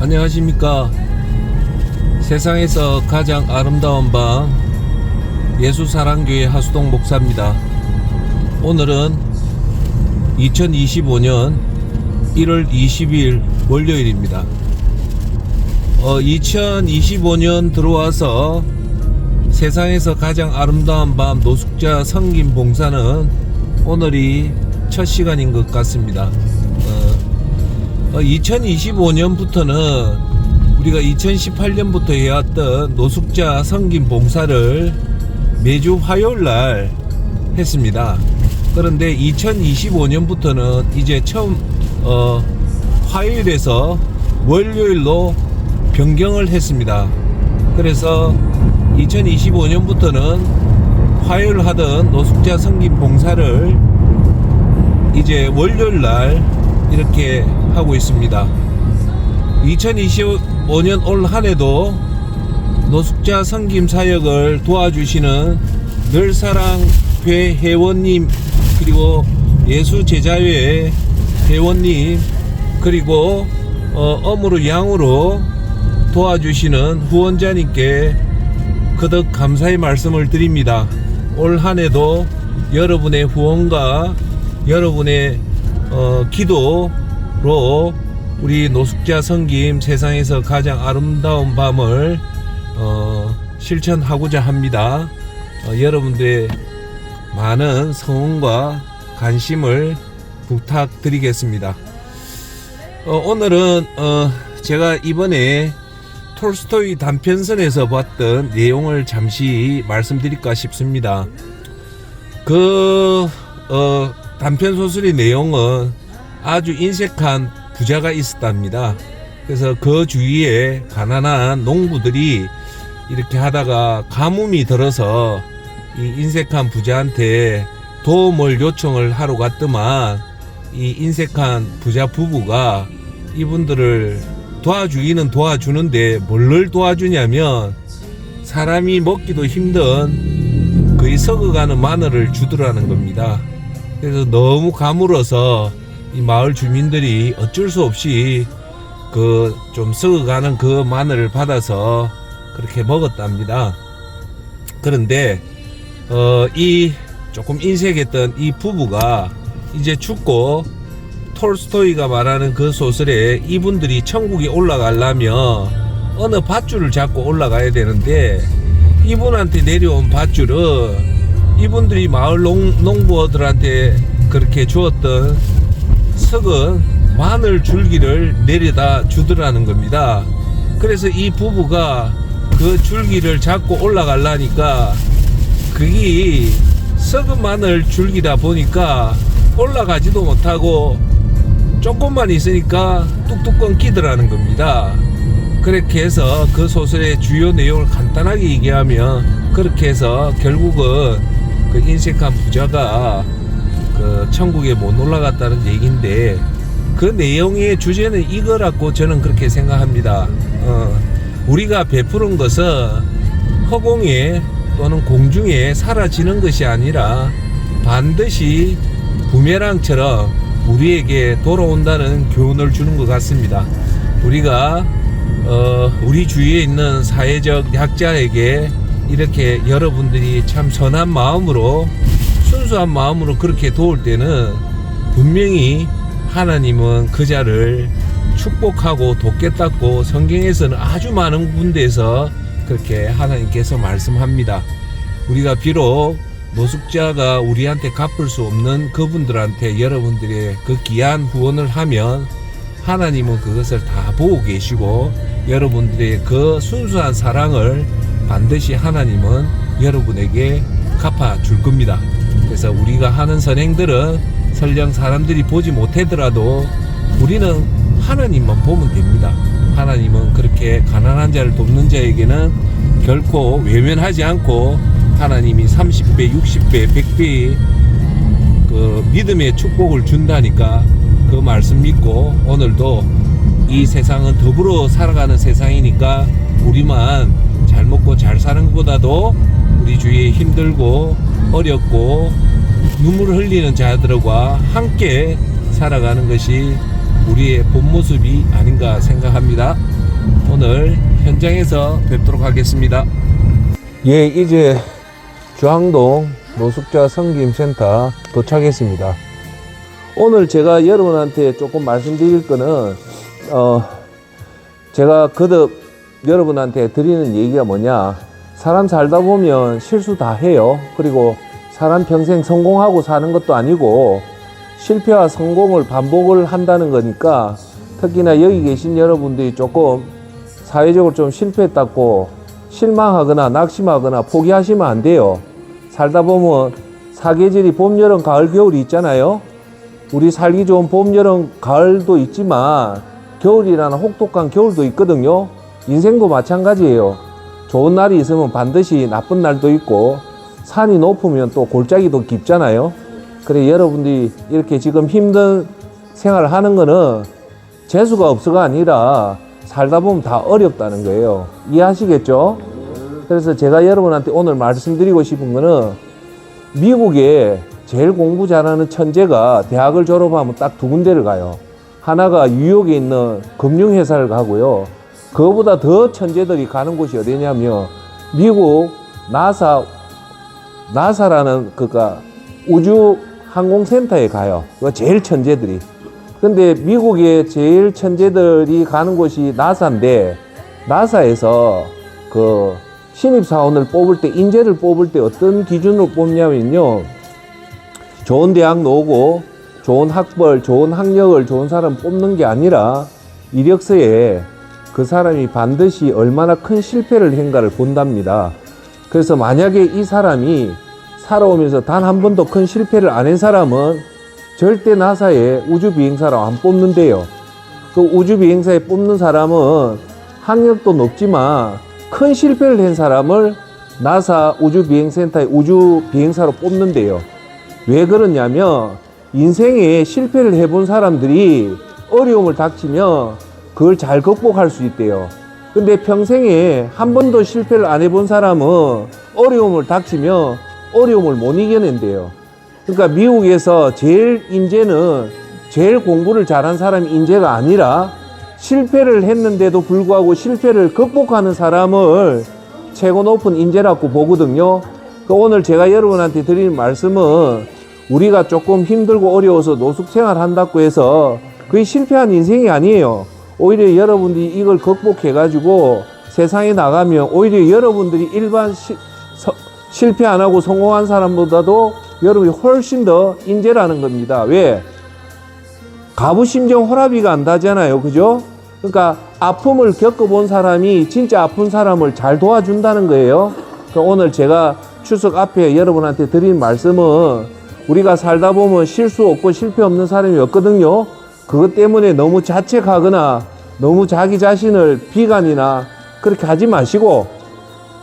안녕하십니까. 세상에서 가장 아름다운 밤 예수사랑교회 하수동 목사입니다. 오늘은 2025년 1월 20일 월요일입니다. 어, 2025년 들어와서 세상에서 가장 아름다운 밤 노숙자 성김 봉사는 오늘이 첫 시간인 것 같습니다. 어, 2025년부터는 우리가 2018년부터 해왔던 노숙자 성김 봉사를 매주 화요일 날 했습니다. 그런데 2025년부터는 이제 처음 어, 화요일에서 월요일로 변경을 했습니다. 그래서 2025년부터는 화요일 하던 노숙자 성김 봉사를 이제 월요일 날 이렇게 하고 있습니다. 2025년 올 한해도 노숙자 성김 사역을 도와주시는 늘사랑회 회원님 그리고 예수 제자회 회원님 그리고 어, 어무로 양으로 도와주시는 후원자님께 거듭 감사의 말씀을 드립니다. 올 한해도 여러분의 후원과 여러분의 어, 기도 로 우리 노숙자 성김 세상에서 가장 아름다운 밤을 어, 실천하고자 합니다. 어, 여러분들의 많은 성원과 관심을 부탁드리겠습니다. 어, 오늘은 어, 제가 이번에 톨스토이 단편선에서 봤던 내용을 잠시 말씀드릴까 싶습니다. 그 어, 단편 소설의 내용은 아주 인색한 부자가 있었답니다. 그래서 그 주위에 가난한 농부들이 이렇게 하다가 가뭄이 들어서 이 인색한 부자한테 도움을 요청을 하러 갔더만 이 인색한 부자 부부가 이분들을 도와주기는 도와주는데 뭘를 도와주냐면 사람이 먹기도 힘든 거의 썩어가는 마늘을 주더라는 겁니다. 그래서 너무 가물어서 이 마을 주민들이 어쩔 수 없이 그 좀 썩어가는 그 마늘을 받아서 그렇게 먹었답니다. 그런데 어 이 조금 인색했던 이 부부가 이제 죽고 톨스토이가 말하는 그 소설에 이분들이 천국에 올라가려면 어느 밧줄을 잡고 올라가야 되는데 이분한테 내려온 밧줄은 이분들이 마을 농, 농부들한테 그렇게 주었던 썩은 마늘 줄기를 내려다 주더라는 겁니다. 그래서 이 부부가 그 줄기를 잡고 올라가려니까 그게 썩은 마늘 줄기다 보니까 올라가지도 못하고 조금만 있으니까 뚝뚝 끊기더라는 겁니다. 그렇게 해서 그 소설의 주요 내용을 간단하게 얘기하면 그렇게 해서 결국은 그 인색한 부자가 그 천국에 못 올라갔다는 얘기인데 그 내용의 주제는 이거라고 저는 그렇게 생각합니다. 어, 우리가 베푸는 것은 허공에 또는 공중에 사라지는 것이 아니라 반드시 부메랑처럼 우리에게 돌아온다는 교훈을 주는 것 같습니다. 우리가 어, 우리 주위에 있는 사회적 약자에게 이렇게 여러분들이 참 선한 마음으로 순수한 마음으로 그렇게 도울 때는 분명히 하나님은 그 자를 축복하고 돕겠다고 성경에서는 아주 많은 군데에서 그렇게 하나님께서 말씀합니다. 우리가 비록 노숙자가 우리한테 갚을 수 없는 그분들한테 여러분들의 그 귀한 후원을 하면 하나님은 그것을 다 보고 계시고 여러분들의 그 순수한 사랑을 반드시 하나님은 여러분에게 갚아 줄 겁니다. 그래서 우리가 하는 선행들은 설령 사람들이 보지 못하더라도 우리는 하나님만 보면 됩니다. 하나님은 그렇게 가난한 자를 돕는 자에게는 결코 외면하지 않고 하나님이 30배, 60배, 100배 그 믿음의 축복을 준다니까 그 말씀 믿고 오늘도 이 세상은 더불어 살아가는 세상이니까 우리만 잘 먹고 잘 사는 것보다도 우리 주위에 힘들고 어렵고 눈물을 흘리는 자들과 함께 살아가는 것이 우리의 본 모습이 아닌가 생각합니다. 오늘 현장에서 뵙도록 하겠습니다. 예, 이제 주항동 노숙자 성김센터 도착했습니다. 오늘 제가 여러분한테 조금 말씀드릴 거는 어 제가 거듭 여러분한테 드리는 얘기가 뭐냐 사람 살다 보면 실수 다 해요 그리고 사람 평생 성공하고 사는 것도 아니고 실패와 성공을 반복을 한다는 거니까 특히나 여기 계신 여러분들이 조금 사회적으로 좀 실패했다고 실망하거나 낙심하거나 포기하시면 안 돼요 살다 보면 사계절이 봄, 여름, 가을, 겨울이 있잖아요 우리 살기 좋은 봄, 여름, 가을도 있지만 겨울이라는 혹독한 겨울도 있거든요. 인생도 마찬가지예요. 좋은 날이 있으면 반드시 나쁜 날도 있고 산이 높으면 또 골짜기도 깊잖아요. 그래 여러분들이 이렇게 지금 힘든 생활을 하는 거는 재수가 없어가 아니라 살다 보면 다 어렵다는 거예요. 이해하시겠죠? 그래서 제가 여러분한테 오늘 말씀드리고 싶은 거는 미국에 제일 공부 잘하는 천재가 대학을 졸업하면 딱 두 군데를 가요. 하나가 뉴욕에 있는 금융회사를 가고요. 그거보다 더 천재들이 가는 곳이 어디냐면 미국 나사 나사라는 그가 우주 항공센터에 가요. 그 제일 천재들이. 근데 미국의 제일 천재들이 가는 곳이 나사인데 나사에서 그 신입 사원을 뽑을 때 인재를 뽑을 때 어떤 기준으로 뽑냐면요. 좋은 대학 나오고 좋은 학벌, 좋은 학력을 좋은 사람 뽑는 게 아니라 이력서에 그 사람이 반드시 얼마나 큰 실패를 한가를 본답니다. 그래서 만약에 이 사람이 살아오면서 단 한 번도 큰 실패를 안 한 사람은 절대 나사에 우주 비행사로 안 뽑는데요. 그 우주 비행사에 뽑는 사람은 학력도 높지만 큰 실패를 한 사람을 나사 우주 비행센터의 우주 비행사로 뽑는데요. 왜 그러냐면 인생에 실패를 해본 사람들이 어려움을 닥치면 그걸 잘 극복할 수 있대요. 근데 평생에 한 번도 실패를 안 해본 사람은 어려움을 닥치면 어려움을 못 이겨낸대요. 그러니까 미국에서 제일 인재는 제일 공부를 잘한 사람이 인재가 아니라 실패를 했는데도 불구하고 실패를 극복하는 사람을 최고 높은 인재라고 보거든요. 그 오늘 제가 여러분한테 드리는 말씀은 우리가 조금 힘들고 어려워서 노숙 생활 한다고 해서 그게 실패한 인생이 아니에요. 오히려 여러분들이 이걸 극복해 가지고 세상에 나가면 오히려 여러분들이 일반 시- 서- 실패 안 하고 성공한 사람보다도 여러분이 훨씬 더 인재라는 겁니다. 왜? 가부심정 호라비가 안 다잖아요. 그죠? 그러니까 아픔을 겪어본 사람이 진짜 아픈 사람을 잘 도와준다는 거예요. 그러니까 오늘 제가 추석 앞에 여러분한테 드린 말씀은 우리가 살다 보면 실수 없고 실패 없는 사람이 없거든요. 그것 때문에 너무 자책하거나 너무 자기 자신을 비관이나 그렇게 하지 마시고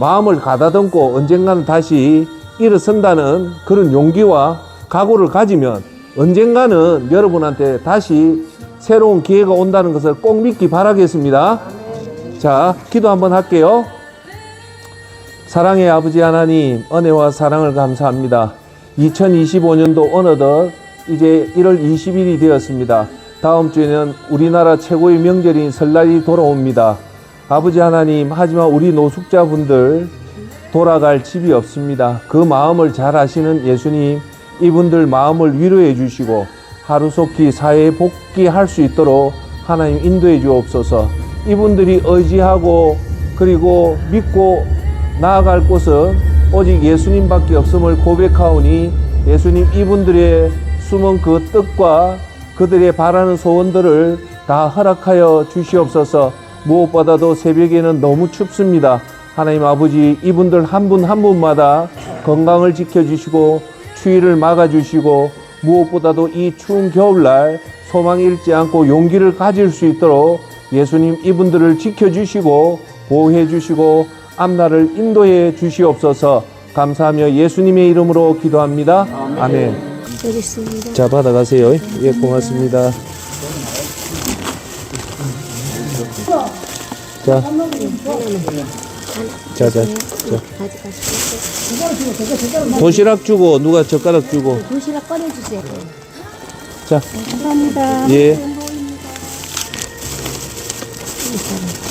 마음을 가다듬고 언젠가는 다시 일어선다는 그런 용기와 각오를 가지면 언젠가는 여러분한테 다시 새로운 기회가 온다는 것을 꼭 믿기 바라겠습니다. 자, 기도 한번 할게요. 사랑의 아버지 하나님, 은혜와 사랑을 감사합니다. 2025년도 어느덧 이제 1월 20일이 되었습니다. 다음 주에는 우리나라 최고의 명절인 설날이 돌아옵니다. 아버지 하나님, 하지만 우리 노숙자분들 돌아갈 집이 없습니다. 그 마음을 잘 아시는 예수님, 이분들 마음을 위로해 주시고 하루속히 사회에 복귀할 수 있도록 하나님 인도해 주옵소서. 이분들이 의지하고 그리고 믿고 나아갈 곳은 오직 예수님밖에 없음을 고백하오니 예수님 이분들의 숨은 그 뜻과 그들의 바라는 소원들을 다 허락하여 주시옵소서. 무엇보다도 새벽에는 너무 춥습니다. 하나님 아버지 이분들 한분한 분마다 건강을 지켜주시고 추위를 막아주시고 무엇보다도 이 추운 겨울날 소망 잃지 않고 용기를 가질 수 있도록 예수님 이분들을 지켜주시고 보호해 주시고 앞날을 인도해 주시옵소서 감사하며 예수님의 이름으로 기도합니다. 아멘. 여기 있습니다. 자 받아가세요. 예 고맙습니다. 자, 자, 자, 자. 가져가시고 도시락 주고 누가 젓가락 주고 도시락 꺼내주세요. 자 감사합니다. 예.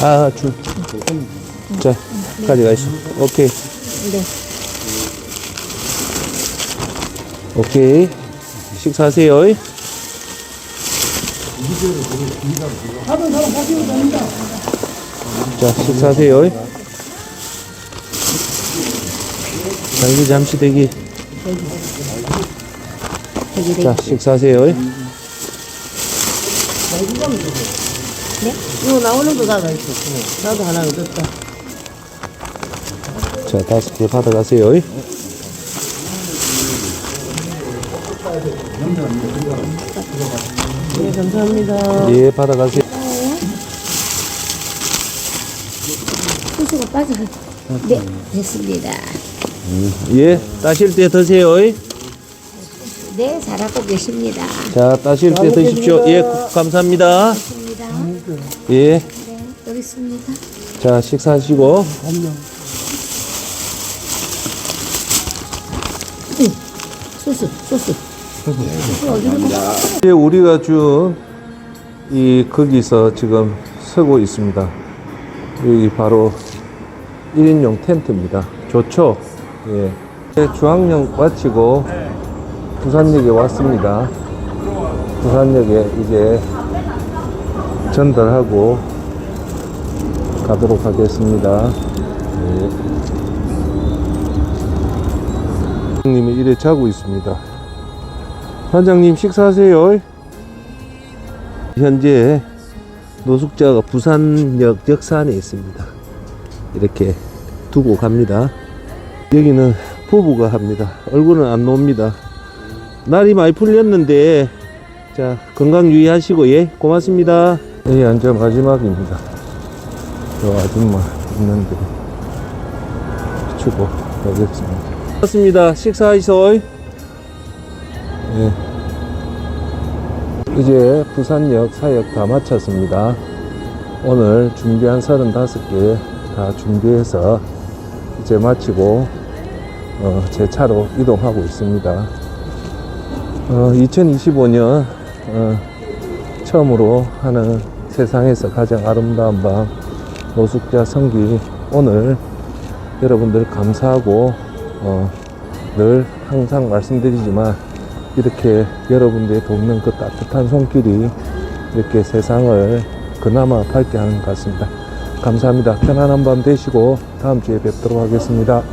아, 줄. 자, 가져가시오. 오케이. 네. 오케이. 식사하세요. 자, 식사하세요. 자, 이제 잠시 대기. 자, 식사하세요. 네? 이거 나오는 거 나가 있어. 나도 하나 얻었다. 자, 다섯 개 받아가세요. 네, 감사합니다. 예, 받아가세요. 소스가 빠져. 네, 됐습니다. 예, 따실 때 드세요. 네, 잘하고 계십니다. 자, 따실 때 드십시오. 예, 감사합니다. 됐습니다. 예, 네, 여기 있습니다. 자, 식사하시고. 소스, 소스. 이제 우리가 준이 거기서 지금 서고 있습니다. 여기 바로 1인용 텐트입니다. 좋죠? 예. 이제 중앙역 마치고 부산역에 왔습니다. 부산역에 이제 전달하고 가도록 하겠습니다. 예. 님이 이래 자고 있습니다. 반장님 식사하세요. 현재 노숙자가 부산역 역산에 있습니다. 이렇게 두고 갑니다. 여기는 부부가 합니다. 얼굴은 안 나옵니다. 날이 많이 풀렸는데 자 건강 유의하시고 예 고맙습니다. 예 앉아 마지막입니다. 저 아줌마 있는데 주고 가겠습니다. 고맙습니다. 식사하시오. 예. 이제 부산역 사역 다 마쳤습니다. 오늘 준비한 35개 다 준비해서 이제 마치고 어, 제 차로 이동하고 있습니다. 어, 2025년 어, 처음으로 하는 세상에서 가장 아름다운 밤 노숙자 성기 오늘 여러분들 감사하고 어, 늘 항상 말씀드리지만 이렇게 여러분들이 돕는 그 따뜻한 손길이 이렇게 세상을 그나마 밝게 하는 것 같습니다. 감사합니다. 편안한 밤 되시고 다음 주에 뵙도록 하겠습니다.